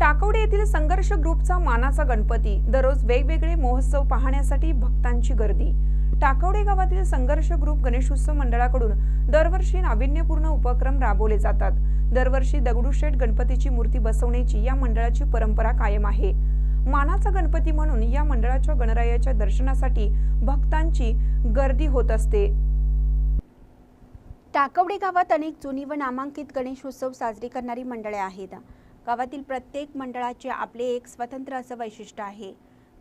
टाकवडे येथील संघर्ष ग्रुपचा मानाचा गणपती. दररोज वेगवेगळे महोत्सव पाहण्यासाठी भक्तांची गर्दी. टाकवडे गावातील संघर्ष ग्रुप गणेशोत्सव मंडळाकडून दरवर्षी नाविन्यपूर्ण उपक्रम राबवले जातात. दरवर्षी दगडूशेठ गणपतीची मूर्ती बसवण्याची या मंडळाची परंपरा कायम आहे. मानाचा गणपती म्हणून या मंडळाच्या गणरायाच्या दर्शनासाठी भक्तांची गर्दी होत असते. टाकवडे गावात अनेक जुनी व नामांकित गणेशोत्सव साजरी करणारी मंडळे आहेत. गावातील प्रत्येक मंडळाचे आपले एक स्वतंत्र असं वैशिष्ट्य आहे.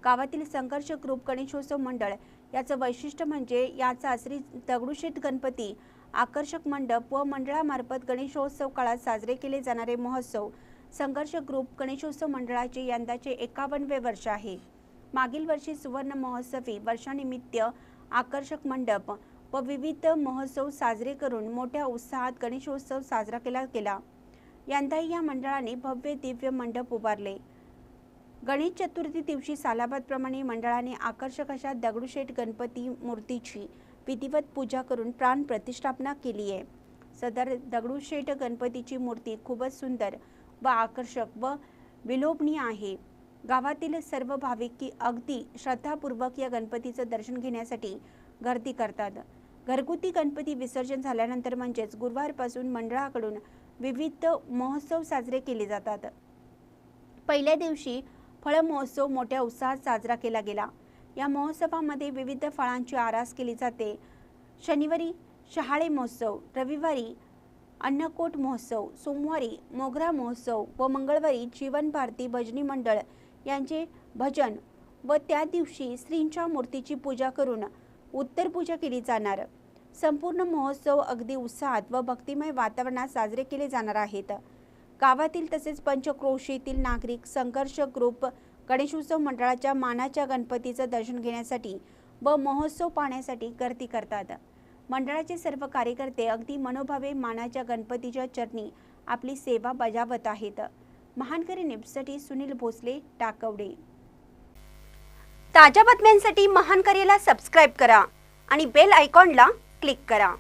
गावातील संघर्ष ग्रुप गणेशोत्सव मंडळ याचं वैशिष्ट्य म्हणजे याचा श्री दगडूशेठ गणपती आकर्षक मंडप व मंडळामार्फत गणेशोत्सव काळात साजरे केले जाणारे महोत्सव संघर्ष ग्रुप गणेशोत्सव मंडळाचे यंदाचे एकावन्नवे वर्ष आहे. मागील वर्षी सुवर्ण महोत्सवी वर्षानिमित्त आकर्षक मंडप व विविध महोत्सव साजरे करून मोठ्या उत्साहात गणेशोत्सव साजरा केला गेला. यंदाही या मंडळाने भव्य दिव्य मंडप उभारले. गणेश चतुर्थी दिवशी सालाबादप्रमाणे मंडळाने आकर्षक अशा दगडूशेठ गणपती मूर्तीची विधिवत पूजा करून प्राण प्रतिष्ठापना केली आहे. सदर दगडूशेठ गणपतीची मूर्ती खूपच सुंदर व आकर्षक व विलोभनीय आहे. गावातील सर्व भाविक की अगदी श्रद्धापूर्वक या गणपतीचं दर्शन घेण्यासाठी गर्दी करतात. घरगुती गणपती विसर्जन झाल्यानंतर म्हणजेच गुरुवारपासून मंडळाकडून विविध महोत्सव साजरे केले जातात. पहिल्या दिवशी फळ महोत्सव मोठ्या उत्साहात साजरा केला गेला. या महोत्सवामध्ये विविध फळांची आरास केली जाते. शनिवारी शहाळे महोत्सव रविवारी अन्नकोट महोत्सव सोमवारी मोगरा महोत्सव व मंगळवारी जीवन भारती भजनी मंडळ यांचे भजन व त्या दिवशी श्रींच्या मूर्तीची पूजा करून उत्तर पूजा केली जाणार. संपूर्ण महोत्सव अगदी उत्साहात व भक्तिमय वातावरणात साजरे केले जाणार आहेत. गावातील तसेच पंचक्रोशीतील नागरिक संघर्ष ग्रुप गणेशोत्सव मंडळाच्या मानाच्या गणपतीचं दर्शन घेण्यासाठी व महोत्सव पाहण्यासाठी गर्दी करतात. मंडळाचे सर्व कार्यकर्ते अगदी मनोभावे मानाच्या गणपतीच्या चरणी आपली सेवा बजावत आहेत. महानकरी न्यूजसाठी सुनील भोसले टाकवडे. ताज्या बातम्यांसाठी महानकरीला सबस्क्राईब करा आणि बेल आयकॉनला क्लिक करा.